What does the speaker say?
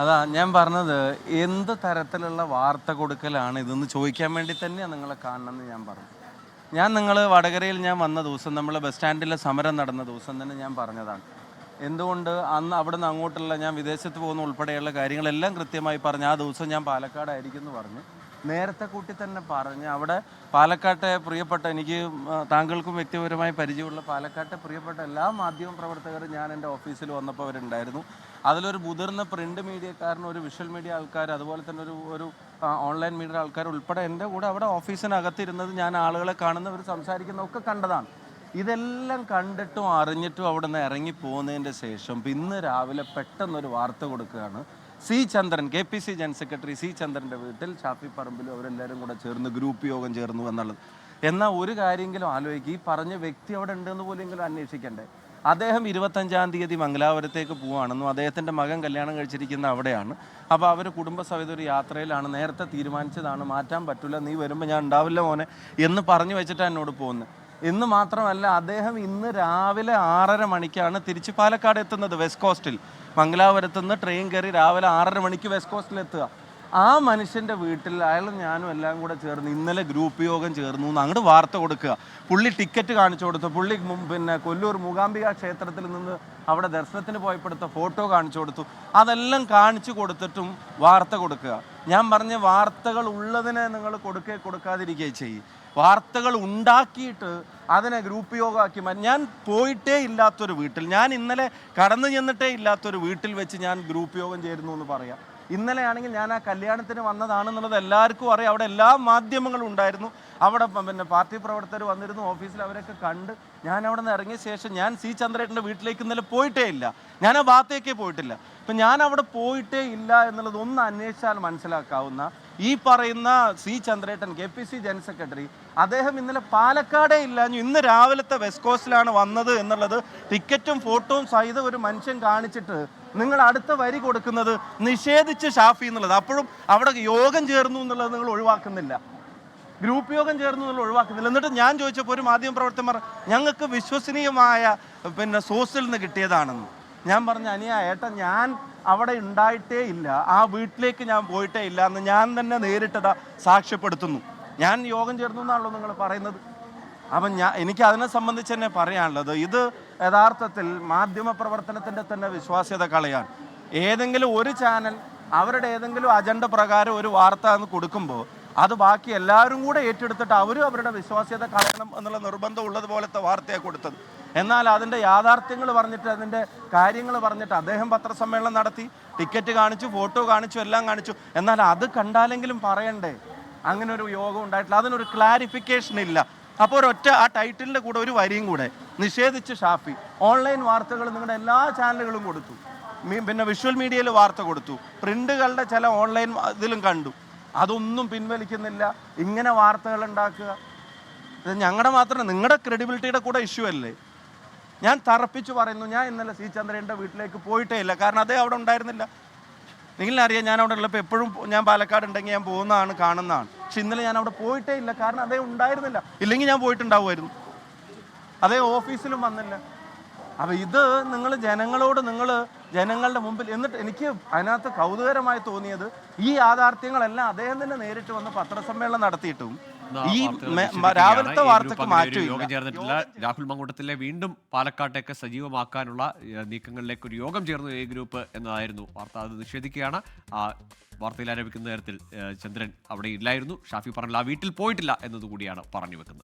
അതാ ഞാൻ പറഞ്ഞത് എന്ത് തരത്തിലുള്ള വാർത്ത കൊടുക്കലാണ് ഇതെന്ന് ചോദിക്കാൻ വേണ്ടി തന്നെയാണ് നിങ്ങളെ കാണണമെന്ന് ഞാൻ പറഞ്ഞു. ഞാൻ നിങ്ങൾ വടകരയിൽ ഞാൻ വന്ന ദിവസം നമ്മൾ ബസ് സ്റ്റാൻഡിലെ സമരം നടന്ന ദിവസം തന്നെ ഞാൻ പറഞ്ഞതാണ്. എന്തുകൊണ്ട് അന്ന് അവിടെ നിന്ന് അങ്ങോട്ടുള്ള ഞാൻ വിദേശത്ത് പോകുന്ന ഉൾപ്പെടെയുള്ള കാര്യങ്ങളെല്ലാം കൃത്യമായി പറഞ്ഞു ആ ദിവസം ഞാൻ പാലക്കാടായിരിക്കും എന്ന് പറഞ്ഞു. നേരത്തെ കൂട്ടി തന്നെ പറഞ്ഞ് അവിടെ പാലക്കാട്ടെ പ്രിയപ്പെട്ട എനിക്ക് താങ്കൾക്കും വ്യക്തിപരമായി പരിചയമുള്ള പാലക്കാട്ടെ പ്രിയപ്പെട്ട എല്ലാ മാധ്യമ പ്രവർത്തകരും ഞാൻ എന്റെ ഓഫീസിൽ വന്നപ്പോൾ അവരുണ്ടായിരുന്നു. അതിലൊരു മുതിർന്ന പ്രിന്റ് മീഡിയക്കാരനും ഒരു വിഷ്വൽ മീഡിയ ആൾക്കാർ അതുപോലെ തന്നെ ഒരു ഒരു ഓൺലൈൻ മീഡിയ ആൾക്കാർ ഉൾപ്പെടെ എന്റെ കൂടെ അവിടെ ഓഫീസിനകത്തിരുന്നത് ഞാൻ ആളുകളെ കാണുന്നവർ സംസാരിക്കുന്നതൊക്കെ കണ്ടതാണ്. ഇതെല്ലാം കണ്ടിട്ടും അറിഞ്ഞിട്ടും അവിടെ നിന്ന് ഇറങ്ങി പോകുന്നതിന്റെ ശേഷം ഇന്ന് രാവിലെ പെട്ടെന്നൊരു വാർത്ത കൊടുക്കുകയാണ്. C Chandran K P C general secretary C ചന്ദ്രന്റെ വീട്ടിൽ ഷാഫി പറമ്പിലും അവരെല്ലാവരും കൂടെ ചേർന്ന് ഗ്രൂപ്പ് യോഗം ചേർന്നു എന്നുള്ളത്. എന്നാൽ ഒരു കാര്യമെങ്കിലും ആലോചിക്കുക ഈ പറഞ്ഞ വ്യക്തി അവിടെ ഉണ്ടെന്ന് പോലെങ്കിലും അന്വേഷിക്കണ്ടേ? അദ്ദേഹം ഇരുപത്തഞ്ചാം തീയതി മംഗലാപുരത്തേക്ക് പോവുകയാണെന്നും അദ്ദേഹത്തിന്റെ മകൻ കല്യാണം കഴിച്ചിരിക്കുന്ന അവിടെയാണ്. അപ്പോൾ അവർ കുടുംബസഹിത ഒരു യാത്രയിലാണ്. നേരത്തെ തീരുമാനിച്ചതാണ് മാറ്റാൻ പറ്റില്ല നീ വരുമ്പോൾ ഞാൻ ഉണ്ടാവില്ല മോനെ എന്ന് പറഞ്ഞു വെച്ചിട്ടാണ് എന്നോട് പോകുന്നത്. ഇന്ന് മാത്രമല്ല അദ്ദേഹം ഇന്ന് രാവിലെ ആറര മണിക്കാണ് തിരിച്ച് പാലക്കാട് എത്തുന്നത് വെസ്റ്റ് കോസ്റ്റിൽ മംഗലാപുരത്ത് നിന്ന് ട്രെയിൻ കയറി രാവിലെ ആറര മണിക്ക് വെസ്റ്റ് കോസ്റ്റിൽ എത്തുക. ആ മനുഷ്യന്റെ വീട്ടിൽ അയാളും ഞാനും എല്ലാം കൂടെ ചേർന്ന് ഇന്നലെ ഗ്രൂപ്പ് യോഗം ചേർന്നു എന്ന് അങ്ങോട്ട് വാർത്ത കൊടുക്കുക. പുള്ളി ടിക്കറ്റ് കാണിച്ചു കൊടുത്തു. പുള്ളി പിന്നെ കൊല്ലൂർ മൂകാംബിക ക്ഷേത്രത്തിൽ നിന്ന് അവിടെ ദർശനത്തിന് പോയപ്പെടുത്ത ഫോട്ടോ കാണിച്ചു കൊടുത്തു. അതെല്ലാം കാണിച്ചു കൊടുത്തിട്ടും വാർത്ത കൊടുക്കുക. ഞാൻ പറഞ്ഞ വാർത്തകൾ ഉള്ളതിനെ നിങ്ങൾ കൊടുക്കേ കൊടുക്കാതിരിക്കേ ചെയ്യും. വാർത്തകൾ ഉണ്ടാക്കിയിട്ട് അതിനെ ഗ്രൂപ്പ് യോഗമാക്കി ഞാൻ പോയിട്ടേ ഇല്ലാത്തൊരു വീട്ടിൽ ഞാൻ ഇന്നലെ കടന്നു ചെന്നിട്ടേ ഇല്ലാത്തൊരു വീട്ടിൽ വെച്ച് ഞാൻ ഗ്രൂപ്പ് യോഗം ചേരുന്നു എന്ന് പറയാം. ഇന്നലെ ആണെങ്കിൽ ഞാൻ ആ കല്യാണത്തിന് വന്നതാണെന്നുള്ളത് എല്ലാവർക്കും അറിയാം. അവിടെ എല്ലാ മാധ്യമങ്ങളും ഉണ്ടായിരുന്നു. അവിടെ പിന്നെ പാർട്ടി പ്രവർത്തകർ വന്നിരുന്നു ഓഫീസിൽ അവരൊക്കെ കണ്ട് ഞാൻ അവിടെ നിന്ന് ഇറങ്ങിയ ശേഷം ഞാൻ സി ചന്ദ്രേട്ടന്റെ വീട്ടിലേക്ക് ഇന്നലെ പോയിട്ടേ ഇല്ല. ഞാൻ ആ ഭാഗത്തേക്കേ പോയിട്ടില്ല. അപ്പം ഞാൻ അവിടെ പോയിട്ടേ ഇല്ല എന്നുള്ളത് ഒന്ന് അന്വേഷിച്ചാൽ മനസ്സിലാക്കാവുന്ന ഈ പറയുന്ന സി ചന്ദ്രേട്ടൻ K P C general secretary അദ്ദേഹം ഇന്നലെ പാലക്കാടേ ഇല്ലാഞ്ഞു. ഇന്ന് രാവിലത്തെ വെസ്റ്റ് കോസ്റ്റിലാണ് വന്നത് എന്നുള്ളത് ടിക്കറ്റും ഫോട്ടോയും സഹിതം ഒരു മനുഷ്യൻ കാണിച്ചിട്ട് നിങ്ങൾ അടുത്ത വരി കൊടുക്കുന്നത് നിഷേധിച്ച് ഷാഫി എന്നുള്ളത്. അപ്പോഴും അവിടെ യോഗം ചേർന്നു എന്നുള്ളത് നിങ്ങൾ ഒഴിവാക്കുന്നില്ല. ഗ്രൂപ്പ് യോഗം ചേർന്നു എന്നുള്ള ഒഴിവാക്കുന്നില്ല. എന്നിട്ട് ഞാൻ ചോദിച്ചപ്പോൾ ഒരു മാധ്യമ പ്രവർത്തകർ ഞങ്ങൾക്ക് വിശ്വസനീയമായ പിന്നെ സോഴ്സിൽ നിന്ന് കിട്ടിയതാണെന്ന്. ഞാൻ പറഞ്ഞ അനിയ ഏട്ടാ ഞാൻ അവിടെ ഉണ്ടായിട്ടേ ഇല്ല. ആ വീട്ടിലേക്ക് ഞാൻ പോയിട്ടേ ഇല്ല എന്ന് ഞാൻ തന്നെ നേരിട്ടതാ സാക്ഷ്യപ്പെടുത്തുന്നു. ഞാൻ യോഗം ചേർന്നു എന്നാണല്ലോ നിങ്ങൾ പറയുന്നത്. അപ്പം ഞാൻ എനിക്ക് അതിനെ സംബന്ധിച്ച് തന്നെ പറയാനുള്ളത് ഇത് യഥാർത്ഥത്തിൽ മാധ്യമ പ്രവർത്തനത്തിന്റെ തന്നെ വിശ്വാസ്യത കളയാണ്. ഏതെങ്കിലും ഒരു ചാനൽ അവരുടെ ഏതെങ്കിലും അജണ്ട പ്രകാരം ഒരു വാർത്ത എന്ന് കൊടുക്കുമ്പോൾ അത് ബാക്കി എല്ലാവരും കൂടെ ഏറ്റെടുത്തിട്ട് അവരും അവരുടെ വിശ്വാസ്യത കളയണം എന്നുള്ള നിർബന്ധം ഉള്ളതുപോലത്തെ വാർത്തയാണ് കൊടുത്തത്. എന്നാൽ അതിന്റെ യാഥാർത്ഥ്യങ്ങൾ പറഞ്ഞിട്ട് അതിന്റെ കാര്യങ്ങൾ പറഞ്ഞിട്ട് അദ്ദേഹം പത്രസമ്മേളനം നടത്തി ടിക്കറ്റ് കാണിച്ചു ഫോട്ടോ കാണിച്ചു എല്ലാം കാണിച്ചു. എന്നാൽ അത് കണ്ടാലെങ്കിലും പറയണ്ടേ? അങ്ങനെ ഒരു യോഗം ഉണ്ടായിട്ടില്ല. അതിനൊരു ക്ലാരിഫിക്കേഷൻ ഇല്ല. അപ്പോൾ ഒരൊറ്റ ആ ടൈറ്റിലിന്റെ കൂടെ ഒരു വരിയും കൂടെ നിഷേധിച്ച് ഷാഫി. ഓൺലൈൻ വാർത്തകൾ നിങ്ങളുടെ എല്ലാ ചാനലുകളും കൊടുത്തു. പിന്നെ വിഷ്വൽ മീഡിയയിൽ വാർത്ത കൊടുത്തു. പ്രിന്റുകളുടെ ചില ഓൺലൈൻ ഇതിലും കണ്ടു. അതൊന്നും പിൻവലിക്കുന്നില്ല. ഇങ്ങനെ വാർത്തകൾ ഉണ്ടാക്കുക ഇത് ഞങ്ങളുടെ മാത്രം നിങ്ങളുടെ ക്രെഡിബിലിറ്റിയുടെ കൂടെ ഇഷ്യൂ അല്ലേ? ഞാൻ തറപ്പിച്ച് പറയുന്നു ഞാൻ ഇന്നലെ സി ചന്ദ്രന്റെ വീട്ടിലേക്ക് പോയിട്ടേ ഇല്ല. കാരണം അതേ അവിടെ ഉണ്ടായിരുന്നില്ല. നിങ്ങളറിയാം ഞാൻ അവിടെ ഉള്ളപ്പോൾ എപ്പോഴും ഞാൻ പാലക്കാട് ഉണ്ടെങ്കിൽ ഞാൻ പോകുന്നതാണ് കാണുന്നതാണ്. പക്ഷെ ഇന്നലെ ഞാൻ അവിടെ പോയിട്ടേ ഇല്ല. കാരണം അതേ ഉണ്ടായിരുന്നില്ല. ഇല്ലെങ്കിൽ ഞാൻ പോയിട്ടുണ്ടാവുമായിരുന്നു. അതേ ഓഫീസിലും വന്നില്ല. അപ്പോൾ ഇത് നിങ്ങൾ ജനങ്ങളോട് നിങ്ങൾ ജനങ്ങളുടെ മുമ്പിൽ എന്നിട്ട് എനിക്ക് അതിനകത്ത് കൗതുകരമായി തോന്നിയത് ഈ യാഥാർത്ഥ്യങ്ങളെല്ലാം അദ്ദേഹം തന്നെ നേരിട്ട് വന്ന് പത്രസമ്മേളനം നടത്തിയിട്ടും ഈ രാവിലത്തെ വാർത്തക്ക് യോഗം ചേർന്നിട്ടില്ല. രാഹുൽ മങ്കൂട്ടത്തിലെ വീണ്ടും പാലക്കാട്ടേക്ക് സജീവമാക്കാനുള്ള നീക്കങ്ങളിലേക്ക് ഒരു യോഗം ചേർന്നു എ ഗ്രൂപ്പ് എന്നതായിരുന്നു വാർത്ത. അത് നിഷേധിക്കുകയാണ്. ആ വാർത്തയിൽ ആരോപിക്കുന്ന നേരത്തിൽ ചന്ദ്രൻ അവിടെ ഇല്ലായിരുന്നു. ഷാഫി പറഞ്ഞില്ല ആ വീട്ടിൽ പോയിട്ടില്ല എന്നതുകൂടിയാണ് പറഞ്ഞു വെക്കുന്നത്.